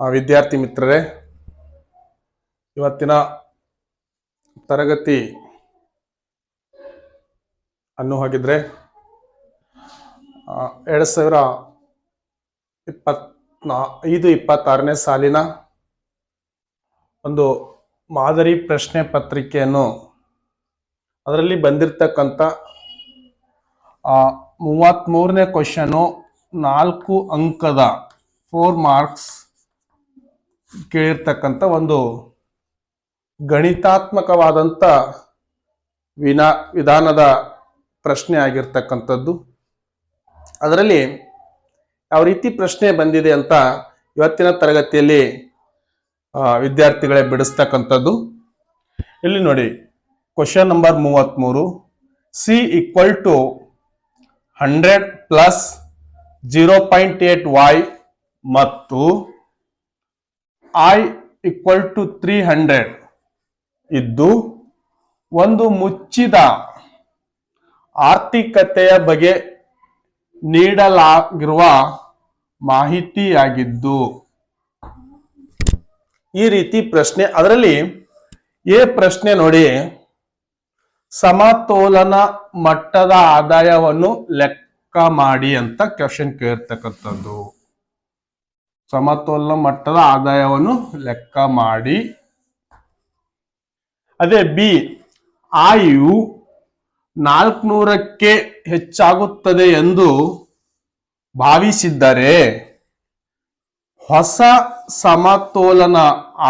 ವಿದ್ಯಾರ್ಥಿ ಮಿತ್ರರೇ, ಇವತ್ತಿನ ತರಗತಿ ಅನ್ನು ಹೋಗಿದ್ರೆ ಎರಡು ಸಾವಿರ ಇಪ್ಪತ್ನಾ, ಐದು ಇಪ್ಪತ್ತಾರನೇ ಸಾಲಿನ ಒಂದು ಮಾದರಿ ಪ್ರಶ್ನೆ ಪತ್ರಿಕೆಯನ್ನು ಅದರಲ್ಲಿ ಬಂದಿರತಕ್ಕಂಥ ಮೂವತ್ತ್ಮೂರನೇ ಕ್ವಶನು ನಾಲ್ಕು ಅಂಕದ ಫೋರ್ ಮಾರ್ಕ್ಸ್ ಕೇಳಿರ್ತಕ್ಕಂಥ ಒಂದು ಗಣಿತಾತ್ಮಕವಾದಂಥ ವಿನಾ, ವಿಧಾನದ ಪ್ರಶ್ನೆ ಆಗಿರ್ತಕ್ಕಂಥದ್ದು. ಅದರಲ್ಲಿ ಯಾವ ರೀತಿ ಪ್ರಶ್ನೆ ಬಂದಿದೆ ಅಂತ ಇವತ್ತಿನ ತರಗತಿಯಲ್ಲಿ ವಿದ್ಯಾರ್ಥಿಗಳೇ ಬಿಡಿಸ್ತಕ್ಕಂಥದ್ದು. ಇಲ್ಲಿ ನೋಡಿ ಕ್ವಶನ್ ನಂಬರ್ ಮೂವತ್ತ್ಮೂರು C equal to hundred plus zero point eight Y ಮತ್ತು I equal to three hundred ಇದ್ದು ಒಂದು ಮುಚ್ಚಿದ ಆರ್ಥಿಕತೆಯ ಬಗ್ಗೆ ನೀಡಲಾಗಿರುವ ಮಾಹಿತಿಯಾಗಿದ್ದು. ಈ ರೀತಿ ಪ್ರಶ್ನೆ, ಅದರಲ್ಲಿ ಎ ಪ್ರಶ್ನೆ ನೋಡಿ. ಸಮತೋಲನ ಮಟ್ಟದ ಆದಾಯವನ್ನು ಲೆಕ್ಕ ಮಾಡಿ ಅಂತ ಕ್ವಶನ್ ಕೇಳಿರ್ತಕ್ಕಂಥದ್ದು ಸಮತೋಲನ ಮಟ್ಟದ ಆದಾಯವನ್ನು ಲೆಕ್ಕ ಮಾಡಿ. ಅದೇ ಬಿ ಆಯು ನಾಲ್ಕುನೂರಕ್ಕೆ ಹೆಚ್ಚಾಗುತ್ತದೆ ಎಂದು ಭಾವಿಸಿದ್ದರೆ ಹೊಸ ಸಮತೋಲನ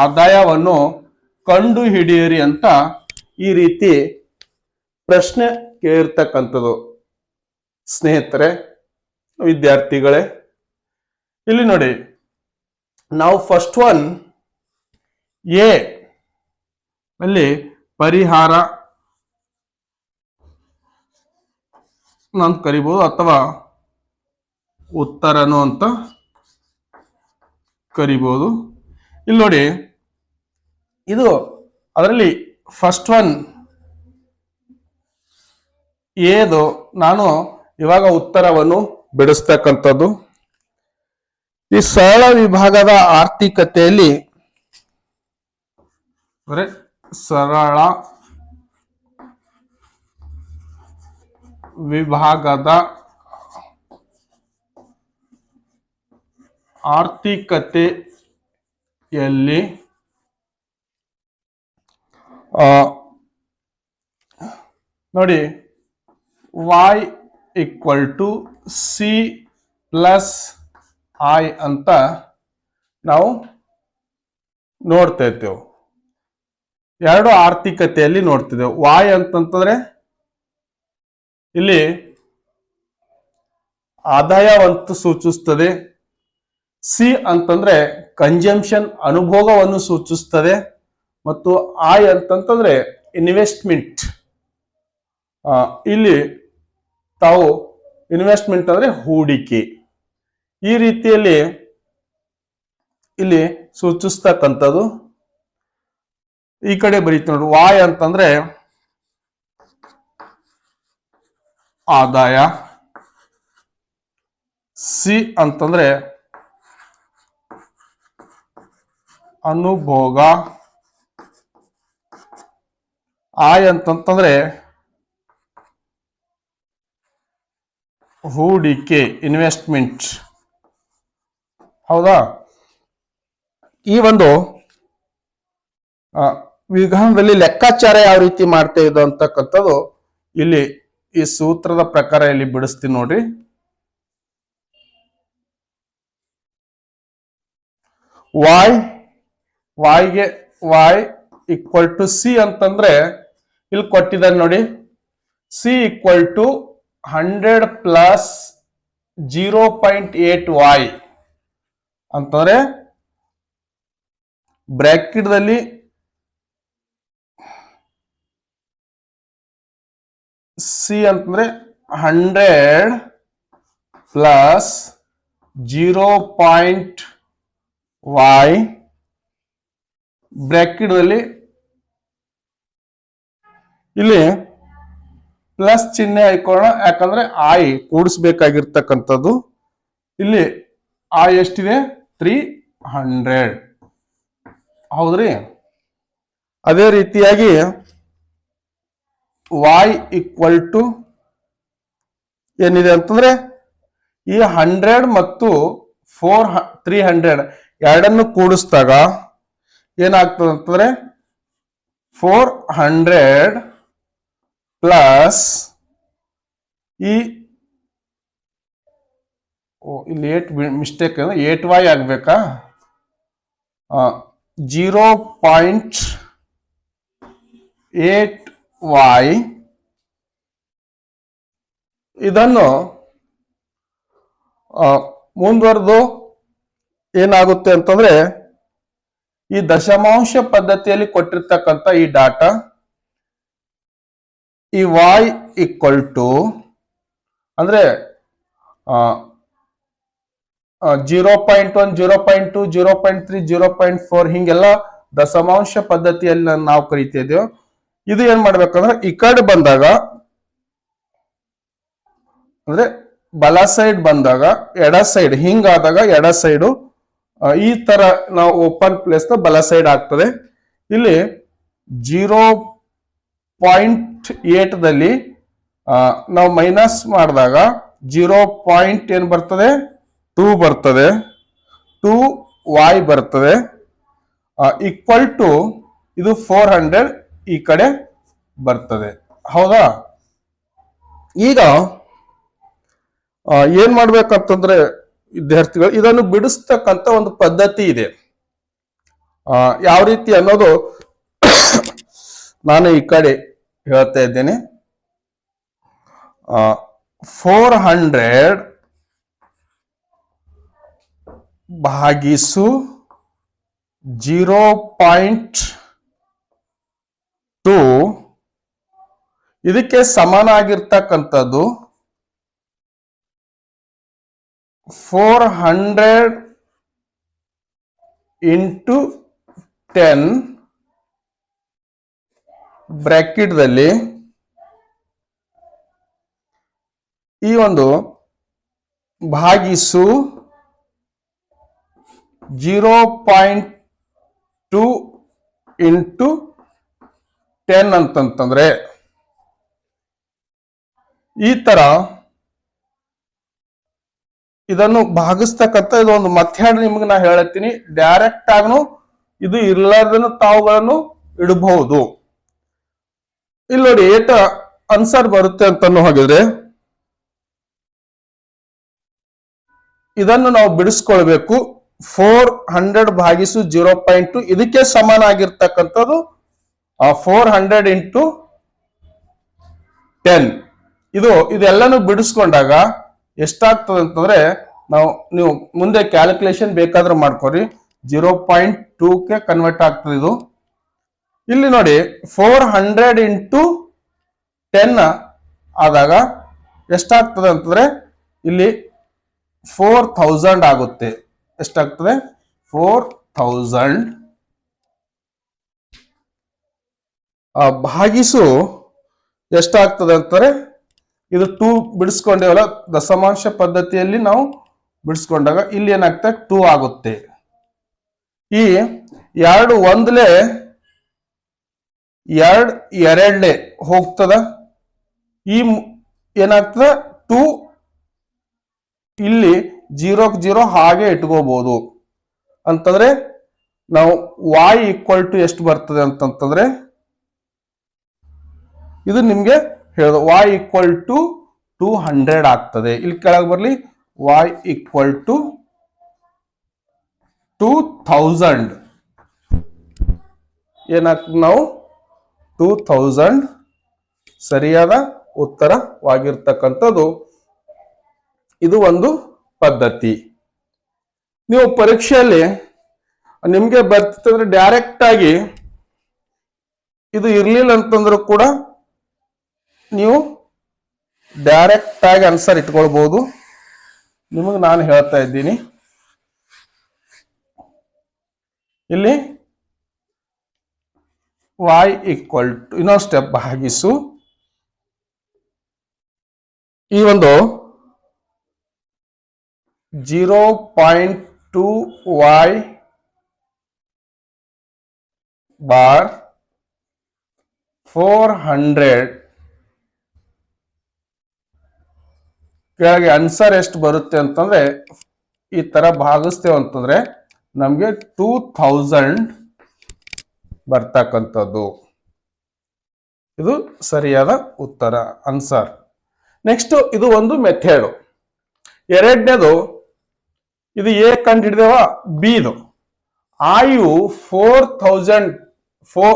ಆದಾಯವನ್ನು ಕಂಡು ಹಿಡಿಯಿರಿ ಅಂತ ಈ ರೀತಿ ಪ್ರಶ್ನೆ ಕೇಳಿರ್ತಕ್ಕಂಥದ್ದು ಸ್ನೇಹಿತರೆ, ವಿದ್ಯಾರ್ಥಿಗಳೇ, ಇಲ್ಲಿ ನೋಡಿ. ನಾವು ಫಸ್ಟ್ ಒನ್ ಎ ಅಲ್ಲಿ ಪರಿಹಾರ ನಾನು ಕರಿಬಹುದು ಅಥವಾ ಉತ್ತರನು ಅಂತ ಕರಿಬಹುದು ಇಲ್ಲಿ ನೋಡಿ, ಇದು ಅದರಲ್ಲಿ ಫಸ್ಟ್ ಒನ್ ಏದು ನಾನು ಇವಾಗ ಉತ್ತರವನ್ನು ಬಿಡಿಸ್ತಕ್ಕಂಥದ್ದು. ಈ ಸರಳ ವಿಭಾಗದ ಆರ್ಥಿಕತೆಯಲ್ಲಿ ಅಂದ್ರೆ ಸರಳ ವಿಭಾಗದ ಆರ್ಥಿಕತೆಯಲ್ಲಿ ನೋಡಿ y equal to C plus I ಅಂತ ನಾವು ನೋಡ್ತಾ ಇರ್ತೇವೆ ಎರಡು ಆರ್ಥಿಕತೆಯಲ್ಲಿ ನೋಡ್ತಿದ್ದೇವೆ. ವಾಯ್ ಅಂತಂತಂದ್ರೆ ಇಲ್ಲಿ ಆದಾಯವಂತ ಸೂಚಿಸ್ತದೆ. ಸಿ ಅಂತಂದ್ರೆ ಕಂಜಂಪ್ಷನ್ ಅನುಭೋಗವನ್ನು ಸೂಚಿಸ್ತದೆ. ಮತ್ತು ಆಯ್ ಅಂತಂತಂದ್ರೆ ಇನ್ವೆಸ್ಟ್ಮೆಂಟ್ ಇಲ್ಲಿ ತಾವು ಇನ್ವೆಸ್ಟ್ಮೆಂಟ್ ಅಂದ್ರೆ ಹೂಡಿಕೆ. ಈ ರೀತಿಯಲ್ಲಿ ಇಲ್ಲಿ ಸೂಚಿಸ್ತಕ್ಕಂಥದ್ದು ಈ ಕಡೆ ಬರೀತು ನೋಡಿ. ವಾಯ್ ಅಂತಂದ್ರೆ ಆದಾಯ, ಸಿ ಅಂತಂದ್ರೆ ಅನುಭೋಗ, ಆಯ್ ಅಂತಂತಂದ್ರೆ ಹೂಡಿಕೆ ಇನ್ವೆಸ್ಟ್ಮೆಂಟ್ ಹೌದಾ? ಈ ಒಂದು ವಿಧಾನದಲ್ಲಿ ಲೆಕ್ಕಾಚಾರ ಯಾವ ರೀತಿ ಮಾಡ್ತಾ ಇದ್ದು ಅಂತಕ್ಕಂಥದ್ದು ಇಲ್ಲಿ ಈ ಸೂತ್ರದ ಪ್ರಕಾರ ಇಲ್ಲಿ ಬಿಡಿಸ್ತೀನಿ ನೋಡ್ರಿ. ವಾಯ್ ವಾಯ್ಗೆ ವಾಯ್ ಈಕ್ವಲ್ ಟು ಸಿ ಅಂತಂದ್ರೆ ಇಲ್ಲಿ ಕೊಟ್ಟಿದ್ದಾರೆ ನೋಡಿ. C equal to hundred plus zero point eight Y ಅಂತಂದ್ರೆ ಬ್ರ್ಯಾಕೆಟ್ದಲ್ಲಿ ಸಿ ಅಂತಂದ್ರೆ hundred plus zero point Y ಬ್ರ್ಯಾಕೆಟ್ದಲ್ಲಿ ಇಲ್ಲಿ ಪ್ಲಸ್ ಚಿಹ್ನೆ ಹಾಕೋಣ ಯಾಕಂದ್ರೆ ಆಯ್ ಕೂಡಿಸ್ಬೇಕಾಗಿರ್ತಕ್ಕಂಥದ್ದು. ಇಲ್ಲಿ ಆ ಎಷ್ಟಿದೆ? ತ್ರೀ ಹಂಡ್ರೆಡ್ ಹೌದ್ರಿ? ಅದೇ ರೀತಿಯಾಗಿ ವಾಯ್ ಈಕ್ವಲ್ ಟು ಏನಿದೆ ಅಂತಂದ್ರೆ ಈ ಹಂಡ್ರೆಡ್ ಮತ್ತು ಫೋರ್ ತ್ರೀ ಹಂಡ್ರೆಡ್ ಎರಡನ್ನು ಕೂಡಿಸಿದಾಗ ಏನಾಗ್ತದೆ ಅಂತಂದ್ರೆ ಫೋರ್ ಹಂಡ್ರೆಡ್ ಪ್ಲಸ್ ಈ ಓ, ಇಲ್ಲಿ ಏಟ್ ಮಿಸ್ಟೇಕ್ ಏಟ್ ವೈ ಆಗಬೇಕಾ? ಜೀರೋ ಪಾಯಿಂಟ್ ಏಟ್ ವೈ ಇದನ್ನು ಮುಂದುವರೆದು ಏನಾಗುತ್ತೆ ಅಂತಂದ್ರೆ, ಈ ದಶಮಾಂಶ ಪದ್ಧತಿಯಲ್ಲಿ ಕೊಟ್ಟಿರ್ತಕ್ಕಂಥ ಈ ಡಾಟಾ, ಈ ವಾಯ್ ಈಕ್ವಲ್ ಟು ಅಂದ್ರೆ zero point one, zero point two, zero point three, zero point four ಹಿಂಗೆಲ್ಲ ದಶಮಾಂಶ ಪದ್ಧತಿಯಲ್ಲಿ ನಾವು ಕರಿತಿದ್ದೇವೆ ಇದು ಏನ್ ಮಾಡ್ಬೇಕಂದ್ರೆ ಈ ಕಡೆ ಬಂದಾಗ, ಅಂದ್ರೆ ಬಲ ಸೈಡ್ ಬಂದಾಗ, ಎಡ ಸೈಡ್, ಹಿಂಗಾದಾಗ ಎಡ ಸೈಡು ಈ ತರ ನಾವು ಓಪನ್ ಪ್ಲೇಸ್ ಬಲ ಸೈಡ್ ಆಗ್ತದೆ. ಇಲ್ಲಿ ಜೀರೋ ಪಾಯಿಂಟ್ ಏಟ್ ದಲ್ಲಿ ನಾವು ಮೈನಸ್ ಮಾಡಿದಾಗ ಜೀರೋ ಪಾಯಿಂಟ್ ಏನ್ ಬರ್ತದೆ? ಟೂ ಬರ್ತದೆ. ಟೂ ವೈ ಬರ್ತದೆ. ಈಕ್ವಲ್ ಟು ಇದು ಫೋರ್ ಹಂಡ್ರೆಡ್ ಈ ಕಡೆ ಬರ್ತದೆ. ಹೌದಾ? ಈಗ ಏನ್ ಮಾಡ್ಬೇಕಂತಂದ್ರೆ ವಿದ್ಯಾರ್ಥಿಗಳು, ಇದನ್ನು ಬಿಡಿಸ್ತಕ್ಕಂತ ಒಂದು ಪದ್ಧತಿ ಇದೆ. ಯಾವ ರೀತಿ ಅನ್ನೋದು ನಾನು ಈ ಕಡೆ ಹೇಳ್ತಾ ಇದ್ದೇನೆ. ಫೋರ್ ಹಂಡ್ರೆಡ್ ಭಾಗಿಸು ಜೀರೋ ಪಾಯಿಂಟ್ ಟು. ಇದಕ್ಕೆ ಸಮನಾಗಿರ್ತಕ್ಕಂಥದ್ದು ಫೋರ್ ಹಂಡ್ರೆಡ್ ಇಂಟು ಟೆನ್ ಬ್ರ್ಯಾಕೆಟ್ದಲ್ಲಿ ಈ ಒಂದು ಭಾಗಿಸು zero point two into ten ಅಂತಂತಂದ್ರೆ ಈ ತರ ಇದನ್ನು ಭಾಗಿಸ್ತಕ್ಕಂಥ ಇದೊಂದು ಮಧ್ಯಾಹ್ನ ನಿಮ್ಗೆ ನಾ ಹೇಳತ್ತೀನಿ. ಡೈರೆಕ್ಟ್ ಆಗನು ಇದು ಇರ್ಲಾರ್ದನು ತಾವುಗಳನ್ನು ಇಡಬಹುದು. ಇಲ್ಲಿ ನೋಡಿ, ಏಟ ಆನ್ಸರ್ ಬರುತ್ತೆ ಅಂತಾನು ಹಾಗಿದ್ರೆ ಇದನ್ನು ನಾವು ಬಿಡಿಸ್ಕೊಳ್ಬೇಕು. ಫೋರ್ ಹಂಡ್ರೆಡ್ ಭಾಗಿಸು ಜೀರೋ ಪಾಯಿಂಟ್ ಟು ಇದಕ್ಕೆ ಸಮನಾಗಿರ್ತಕ್ಕಂಥದ್ದು ಫೋರ್ ಹಂಡ್ರೆಡ್ ಇಂಟು ಟೆನ್. ಇದು ಇದೆಲ್ಲನೂ ಬಿಡಿಸ್ಕೊಂಡಾಗ ಎಷ್ಟಾಗ್ತದೆ ಅಂತಂದ್ರೆ ನಾವು ನೀವು ಮುಂದೆ ಕ್ಯಾಲ್ಕುಲೇಷನ್ ಬೇಕಾದ್ರೆ ಮಾಡ್ಕೊರಿ. ಜೀರೋ ಪಾಯಿಂಟ್ ಟೂಗೆ ಕನ್ವರ್ಟ್ ಆಗ್ತದೆ ಇದು. ಇಲ್ಲಿ ನೋಡಿ, ಫೋರ್ ಹಂಡ್ರೆಡ್ ಇಂಟು ಟೆನ್ ಆದಾಗ ಎಷ್ಟಾಗ್ತದೆ ಅಂತಂದ್ರೆ ಇಲ್ಲಿ ಫೋರ್ ಥೌಸಂಡ್ ಆಗುತ್ತೆ. ಎಷ್ಟಾಗ್ತದೆ? ಫೋರ್ ಥೌಸಂಡ್ ಭಾಗಿಸು ಎಷ್ಟಾಗ್ತದೆ ಅಂತಾರೆ? ಇದು ಟೂ ಬಿಡಿಸ್ಕೊಂಡೇವಲ್ಲ, ದಶಮಾಂಶ ಪದ್ಧತಿಯಲ್ಲಿ ನಾವು ಬಿಡಿಸ್ಕೊಂಡಾಗ ಇಲ್ಲಿ ಏನಾಗ್ತದೆ? ಟೂ ಆಗುತ್ತೆ. ಈ ಎರಡು ಒಂದ್ಲೆ, ಎರಡು ಎರಡ್ಲೆ ಹೋಗ್ತದ? ಈ ಏನಾಗ್ತದೆ? ಟೂ ಇಲ್ಲಿ ಜೀರೋಕ್ ಜೀರೋ ಹಾಗೆ ಇಟ್ಕೋಬಹುದು ಅಂತಂದ್ರೆ ನಾವು ವಾಯ್ ಈಕ್ವಲ್ ಟು ಎಷ್ಟು ಬರ್ತದೆ ಅಂತಂತಂದ್ರೆ ಇದು ನಿಮ್ಗೆ ಹೇಳೋದು. Y equal to two hundred ಆಗ್ತದೆ. ಇಲ್ಲಿ ಕೆಳಗೆ ಬರ್ಲಿ. Y equal to two thousand ಏನಾಗ್ತದೆ ನಾವು ಟೂ ಥೌಸಂಡ್ ಸರಿಯಾದ ಉತ್ತರವಾಗಿರ್ತಕ್ಕಂಥದ್ದು. ಇದು ಒಂದು ಪದ್ಧತಿ. ನೀವು ಪರೀಕ್ಷೆಯಲ್ಲಿ ನಿಮ್ಗೆ ಬರ್ತಿತ್ತಂದ್ರೆ ಡೈರೆಕ್ಟ್ ಆಗಿ ಇದು ಇರ್ಲಿಲ್ಲ ಅಂತಂದ್ರೂ ಕೂಡ ನೀವು ಡೈರೆಕ್ಟ್ ಆಗಿ ಆನ್ಸರ್ ಇಟ್ಕೊಳ್ಬಹುದು ನಿಮಗೆ ನಾನು ಹೇಳ್ತಾ ಇದ್ದೀನಿ. ಇಲ್ಲಿ y ಈಕ್ವಲ್ ಟು ಇನ್ನೊಂದು ಸ್ಟೆಪ್ ಭಾಗಿಸು. ಈ ಒಂದು zero point two Y bar four hundred ಕೆಳಗೆ ಆನ್ಸರ್ ಎಷ್ಟು ಬರುತ್ತೆ ಅಂತಂದ್ರೆ, ಈ ತರ ಭಾಗಿಸ್ತೇವೆ ಅಂತಂದ್ರೆ, ನಮಗೆ ಟೂ ಥೌಸಂಡ್ ಬರ್ತಕ್ಕಂಥದ್ದು. ಇದು ಸರಿಯಾದ ಉತ್ತರ ಆನ್ಸರ್ ನೆಕ್ಸ್ಟ್ ಇದು ಒಂದು ಮೆಥೇಡು ಎರಡನೇದು ಇದು ಎ ಕಂಡು ಹಿಡಿದೇವ ಬಿದು ಆಯು ಫೋರ್ ಥೌಸಂಡ್ ಫೋ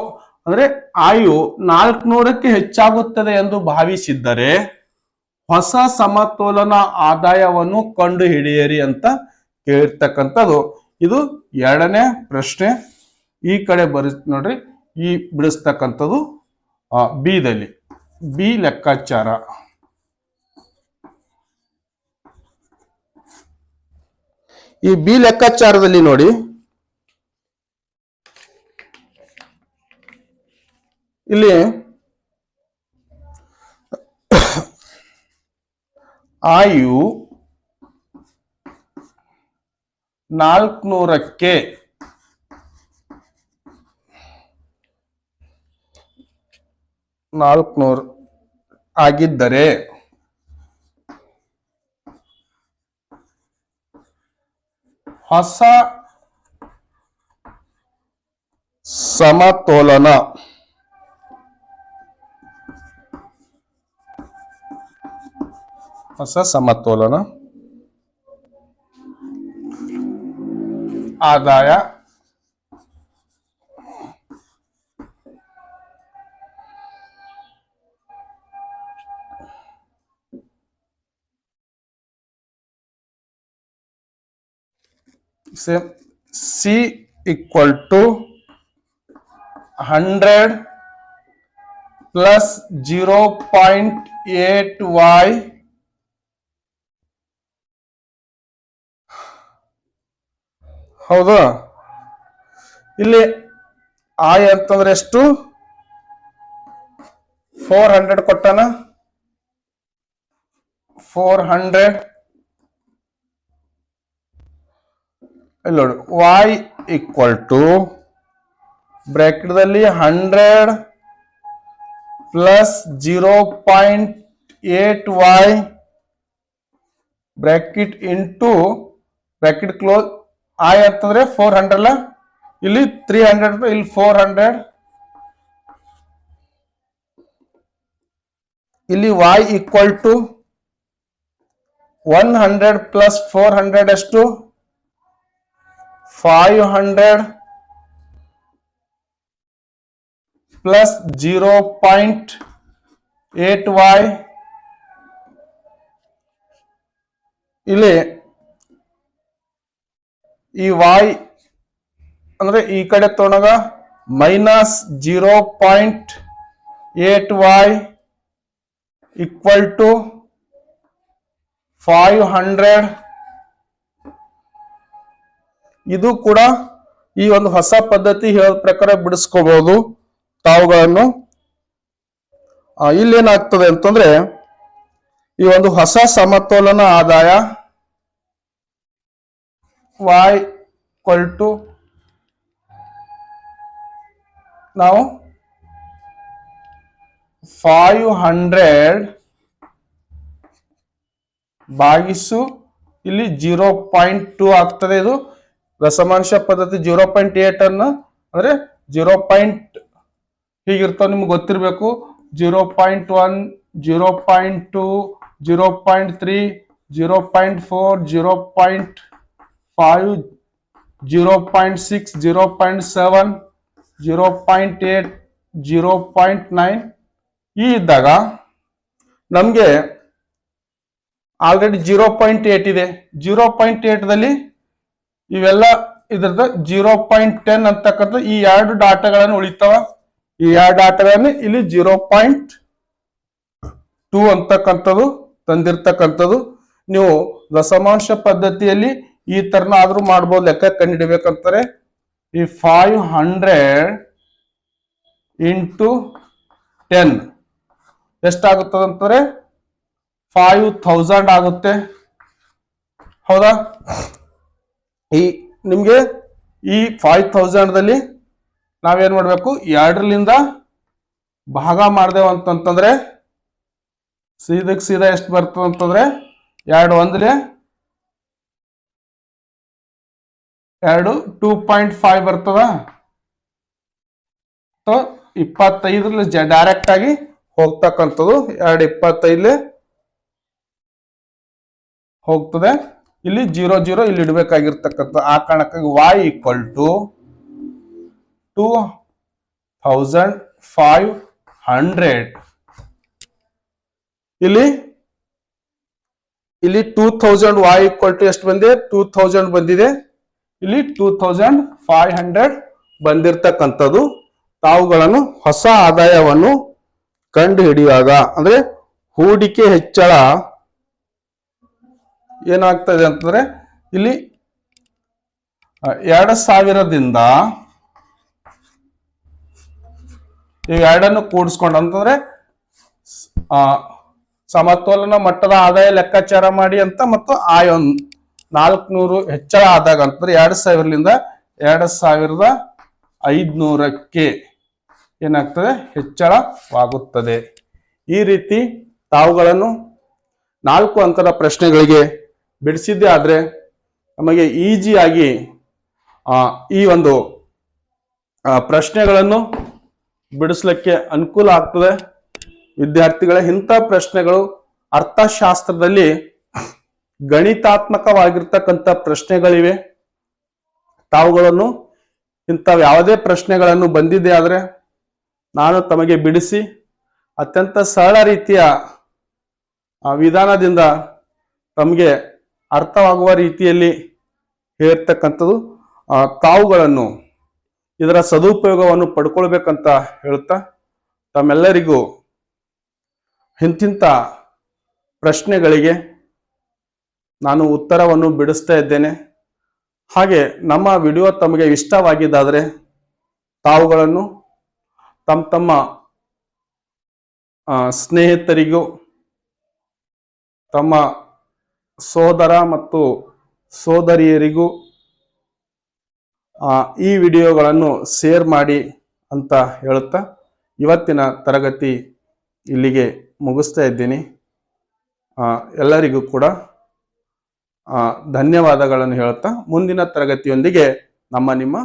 ಅಂದ್ರೆ ಆಯು ನಾಲ್ಕುನೂರಕ್ಕೆ ಹೆಚ್ಚಾಗುತ್ತದೆ ಎಂದು ಭಾವಿಸಿದ್ದರೆ ಹೊಸ ಸಮತೋಲನ ಆದಾಯವನ್ನು ಕಂಡು ಹಿಡಿಯಿರಿ ಅಂತ ಕೇಳಿರ್ತಕ್ಕಂಥದ್ದು ಇದು ಎರಡನೇ ಪ್ರಶ್ನೆ. ಈ ಕಡೆ ಬರಿ ನೋಡ್ರಿ, ಈ ಬಿಡಿಸ್ತಕ್ಕಂಥದ್ದು ಬಿ ಬಿದಲ್ಲಿ ಬಿ ಲೆಕ್ಕಾಚಾರ. ಈ ಬಿ ಲೆಕ್ಕಾಚಾರದಲ್ಲಿ ನೋಡಿ. ಇಲ್ಲಿ ಆಯು ನಾಲ್ಕುನೂರಕ್ಕೆ ನಾಲ್ಕುನೂರು ಆಗಿದ್ದರೆ ಹೊಸ ಸಮತೋಲನ ಹೊಸ ಸಮತೋಲನ ಆದಾಯ same c equal to 100 plus 0.8y ಹೌದಾ? ಇಲ್ಲಿ ಆಯ್ ಅಂತಂದ್ರೆ ಎಷ್ಟು? ಫೋರ್ ಹಂಡ್ರೆಡ್ ಕೊಟ್ಟಾನ? ಫೋರ್ ಹಂಡ್ರೆಡ್ ಇಲ್ಲಿ ನೋಡಿ, y equal to ಬ್ರ್ಯಾಕೆಟ್ದಲ್ಲಿ hundred plus zero point eight Y bracket into bracket close I ಅಂತಂದ್ರೆ ಫೋರ್ ಹಂಡ್ರೆಡ್ ಅಲ್ಲ? ಇಲ್ಲಿ ತ್ರೀ ಹಂಡ್ರೆಡ್ ಇಲ್ಲಿ ಫೋರ್ ಹಂಡ್ರೆಡ್ ಇಲ್ಲಿ y equal to one hundred plus four hundred ಎಷ್ಟು? Five hundred plus zero point eight Y. ಇಲ್ಲಿ ಈ Y ಅಂದ್ರೆ ಈ ಕಡೆ ತೊಗೊಂಡಾಗ minus zero point eight Y equal to five hundred ಇದು ಕೂಡ ಈ ಒಂದು ಹೊಸ ಪದ್ಧತಿ ಹೇಳೋ ಪ್ರಕಾರ ಬಿಡಿಸ್ಕೋಬಹುದು ತಾವುಗಳನ್ನು. ಆ, ಇಲ್ಲೇನಾಗ್ತದೆ ಅಂತಂದ್ರೆ ಈ ಒಂದು ಹೊಸ ಸಮತೋಲನ ಆದಾಯ ವಾಯ್ ಕೊಲ್ಟು ನಾವು ಫೈವ್ ಹಂಡ್ರೆಡ್ ಭಾಗಿಸು ಇಲ್ಲಿ ಜೀರೋ ಪಾಯಿಂಟ್ ಟೂ ಆಗ್ತದೆ ಇದು. ದಶಮಾಂಶ ಪದ್ಧತಿ ಜೀರೋ ಪಾಯಿಂಟ್ ಏಟ್ ಅನ್ನ ಅಂದ್ರೆ ಜೀರೋ ಪಾಯಿಂಟ್ ಹೀಗಿರ್ತಾವ ನಿಮ್ಗೆ ಗೊತ್ತಿರಬೇಕು zero point one zero point two zero point three zero point four zero point five zero point six zero point seven zero point eight zero point nine ಈ ಇದ್ದಾಗ ನಮಗೆ already zero point eight ಇದೆ zero point ಏಟ್ದಲ್ಲಿ ಇವೆಲ್ಲ ಇದ್ರದ zero point ten ಅಂತಕ್ಕಂಥ ಈ ಎರಡು ಡಾಟಾಗಳನ್ನು ಉಳಿತಾವ. ಈ ಎರಡು ಡಾಟಾಗಳನ್ನು ಇಲ್ಲಿ ಜೀರೋ ಪಾಯಿಂಟ್ ಟೂ ಅಂತಕ್ಕಂಥದ್ದು ತಂದಿರ್ತಕ್ಕಂಥದ್ದು. ನೀವು ದಶಮಾಂಶ ಪದ್ಧತಿಯಲ್ಲಿ ಈ ತರನ ಆದ್ರೂ ಮಾಡ್ಬೋದು, ಲೆಕ್ಕ ಕಂಡುಹಿಡಬೇಕಂತಾರೆ. ಈ ಫೈವ್ ಹಂಡ್ರೆಡ್ ಇಂಟು ಟೆನ್ ಎಷ್ಟಾಗುತ್ತದೆ ಅಂತಾರೆ ಫೈವ್ ಥೌಸಂಡ್ ಆಗುತ್ತೆ. ಹೌದಾ? ಈ ನಿಮಗೆ ಈ ಫೈವ್ ತೌಸಂಡ್ದಲ್ಲಿ ನಾವೇನ್ ಮಾಡಬೇಕು? ಎರಡರಿಂದ ಭಾಗ ಮಾಡಿದೆವು ಅಂತಂತಂದರೆ ಸೀದಕ್ ಸೀದಾ ಎಷ್ಟು ಬರ್ತದೆ ಅಂತಂದ್ರೆ ಎರಡು ಒಂದ್ರೆ ಎರಡು ಟೂ ಪಾಯಿಂಟ್ ಫೈವ್ ಬರ್ತದ? ಸೊ ಜ ಡೈರೆಕ್ಟ್ ಆಗಿ ಹೋಗ್ತಕ್ಕಂಥದ್ದು. ಎರಡು ಇಪ್ಪತ್ತೈದಲ್ಲಿ ಹೋಗ್ತದೆ. ಇಲ್ಲಿ ಜೀರೋ ಜೀರೋ ಇಲ್ಲಿ ಇಡಬೇಕಾಗಿರ್ತಕ್ಕಂಥ ಆ ಕಾರಣಕ್ಕಾಗಿ Y equal to two thousand five hundred ಇಲ್ಲಿ ಇಲ್ಲಿ two thousand Y equal to ಎಷ್ಟು ಬಂದಿದೆ? ಟೂ ಥೌಸಂಡ್ ಬಂದಿದೆ. ಇಲ್ಲಿ ಟೂ ಥೌಸಂಡ್ ಫೈವ್ ಹಂಡ್ರೆಡ್ ಬಂದಿರತಕ್ಕಂಥದ್ದು. ತಾವುಗಳನ್ನು ಹೊಸ ಆದಾಯವನ್ನು ಕಂಡು ಹಿಡಿಯುವಾಗ ಅಂದ್ರೆ ಹೂಡಿಕೆ ಹೆಚ್ಚಳ ಏನಾಗ್ತದೆ ಅಂತಂದ್ರೆ ಇಲ್ಲಿ ಎರಡು ಸಾವಿರದಿಂದ ಈ ಎರಡನ್ನು ಕೂಡಿಸ್ಕೊಂಡು ಅಂತಂದ್ರೆ ಸಮತೋಲನ ಮಟ್ಟದ ಆದಾಯ ಲೆಕ್ಕಾಚಾರ ಮಾಡಿ ಅಂತ ಮತ್ತು ಆ ಒಂದು ನಾಲ್ಕುನೂರು ಹೆಚ್ಚಳ ಆದಾಗ ಅಂತಂದ್ರೆ ಎರಡು ಸಾವಿರದಿಂದ ಎರಡು ಸಾವಿರದ ಐದುನೂರಕ್ಕೆ ಏನಾಗ್ತದೆ? ಹೆಚ್ಚಳವಾಗುತ್ತದೆ. ಈ ರೀತಿ ತಾವುಗಳನ್ನು ನಾಲ್ಕು ಅಂಕದ ಪ್ರಶ್ನೆಗಳಿಗೆ ಬಿಡಿಸಿದ್ದೇ ಆದರೆ ನಮಗೆ ಈಜಿಯಾಗಿ ಈ ಒಂದು ಪ್ರಶ್ನೆಗಳನ್ನು ಬಿಡಿಸ್ಲಿಕ್ಕೆ ಅನುಕೂಲ ಆಗ್ತದೆ. ವಿದ್ಯಾರ್ಥಿಗಳ, ಇಂಥ ಪ್ರಶ್ನೆಗಳು ಅರ್ಥಶಾಸ್ತ್ರದಲ್ಲಿ ಗಣಿತಾತ್ಮಕವಾಗಿರ್ತಕ್ಕಂಥ ಪ್ರಶ್ನೆಗಳಿವೆ. ತಾವುಗಳನ್ನು ಇಂಥವು ಯಾವುದೇ ಪ್ರಶ್ನೆಗಳನ್ನು ಬಂದಿದೆ ಆದರೆ ನಾನು ತಮಗೆ ಬಿಡಿಸಿ ಅತ್ಯಂತ ಸರಳ ರೀತಿಯ ವಿಧಾನದಿಂದ ತಮಗೆ ಅರ್ಥವಾಗುವ ರೀತಿಯಲ್ಲಿ ಹೇಳ್ತಕ್ಕಂಥದ್ದು ತಾವುಗಳನ್ನು ಇದರ ಸದುಪಯೋಗವನ್ನು ಪಡ್ಕೊಳ್ಬೇಕಂತ ಹೇಳ್ತಾ ತಮ್ಮೆಲ್ಲರಿಗೂ ಇಂತಿಂಥ ಪ್ರಶ್ನೆಗಳಿಗೆ ನಾನು ಉತ್ತರವನ್ನು ಬಿಡಿಸ್ತಾ ಇದ್ದೇನೆ. ಹಾಗೆ ನಮ್ಮ ವಿಡಿಯೋ ತಮಗೆ ಇಷ್ಟವಾಗಿದ್ದಾದರೆ ತಾವುಗಳನ್ನು ತಮ್ಮ ತಮ್ಮ ಸ್ನೇಹಿತರಿಗೂ, ತಮ್ಮ ಸೋದರ ಮತ್ತು ಸೋದರಿಯರಿಗೂ ಈ ವಿಡಿಯೋಗಳನ್ನು ಶೇರ್ ಮಾಡಿ ಅಂತ ಹೇಳುತ್ತಾ ಇವತ್ತಿನ ತರಗತಿ ಇಲ್ಲಿಗೆ ಮುಗಿಸ್ತಾ ಇದ್ದೀನಿ. ಎಲ್ಲರಿಗೂ ಕೂಡ ಧನ್ಯವಾದಗಳನ್ನು ಹೇಳುತ್ತಾ ಮುಂದಿನ ತರಗತಿಯೊಂದಿಗೆ ನಮ್ಮ ನಿಮ್ಮ